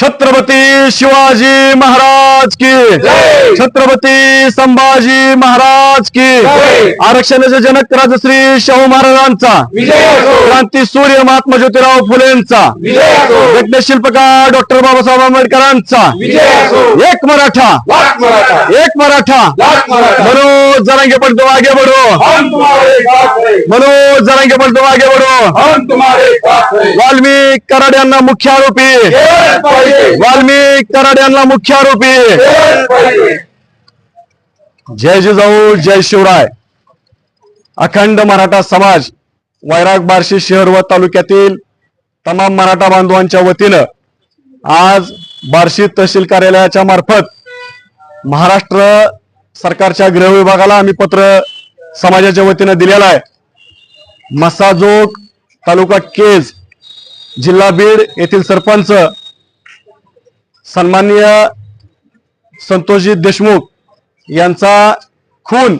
छत्रपती शिवाजी महाराज की. छत्रपती संभाजी महाराज की. आरक्षणाचे जनक राजश्री शाहू महाराजांचा. क्रांती सूर्य महात्मा ज्योतिराव फुलेंचा. विजय असो! यज्ञ शिल्पकार डॉक्टर बाबासाहेब आंबेडकरांचा. एक मराठा. एक मराठा. मनोज जरांगे पलटो आगे बढ़ो. हम तुम्हारे साथ है मनोज जरांगे पलटो आगे बढ़ो. है वाल्मिक कराड यांना मुख्य आरोपी. वाल्मिक. कराड यांना मुख्य आरोपी जय जिजाऊ जय शिवराय. अखंड मराठा समाज वैराग बार्शी शहर व तालुक्यातील तमाम मराठा बांधवांच्या वतीनं आज बार्शी तहसील कार्यालयाच्या मार्फत महाराष्ट्र सरकारच्या गृह विभागाला आम्ही पत्र समाजाच्या वतीनं दिलेलं आहे. मसाजोग तालुका केज जिल्हा बीड येथील सरपंच सन्माननीय संतोषजी देशमुख यांचा खून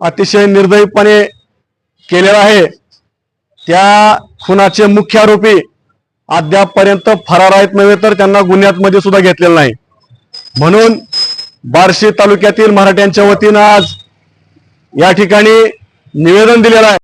अतिशय निर्दयीपणे केलेला आहे. त्या खुनाचे मुख्य आरोपी अद्यापपर्यंत फरार आहेत नव्हे तर त्यांना गुन्ह्यातमध्ये सुद्धा घेतलेलं नाही. म्हणून बार्शी तालुक्यातील मराठ्यांच्या वतीनं आज या ठिकाणी निवेदन दिलेलं आहे.